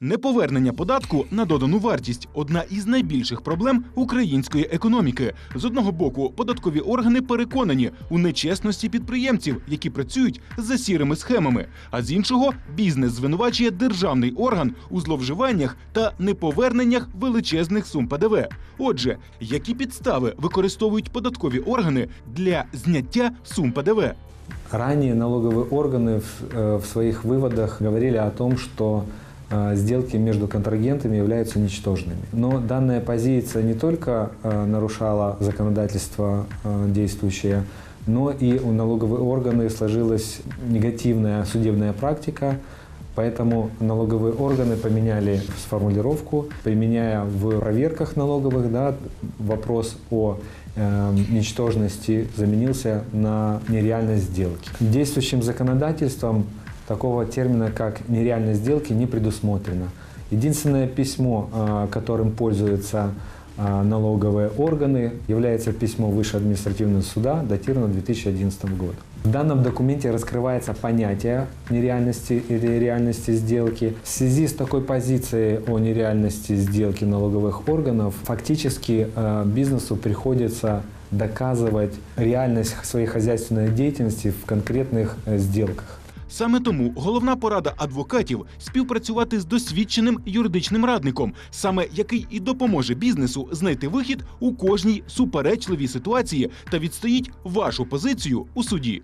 Неповернення податку на додану вартість одна із найбільших проблем української економіки. З одного боку, податкові органи переконані у нечесності підприємців, які працюють за сірими схемами. А з іншого, бізнес звинувачує державний орган у зловживаннях та неповерненнях величезних сум ПДВ. Отже, які підстави використовують податкові органи для зняття сум ПДВ? Ранее налоговые органы в, э, в своих выводах говорили о том, что э, сделки между контрагентами являются ничтожными. Но данная позиция не только э, нарушала законодательство э, действующее, но и у налоговых органов сложилась негативная судебная практика, Поэтому налоговые органы поменяли сформулировку, применяя в проверках налоговых да, вопрос о э, ничтожности заменился на нереальность сделки. Действующим законодательством такого термина, как нереальность сделки, не предусмотрено. Единственное письмо, э, которым пользуются э, налоговые органы, является письмо Высшего административного суда, датировано 2011 года. В данном документе раскрывается понятие нереальности или реальности сделки. В связи с такой позицией о нереальности сделки налоговых органов, фактически э, бизнесу приходится доказывать реальность своей хозяйственной деятельности в конкретных э, сделках. Саме тому головна порада адвокатів співпрацювати з досвідченим юридичним радником, саме який і допоможе бізнесу знайти вихід у кожній суперечливій ситуації та відстоїть вашу позицію у суді.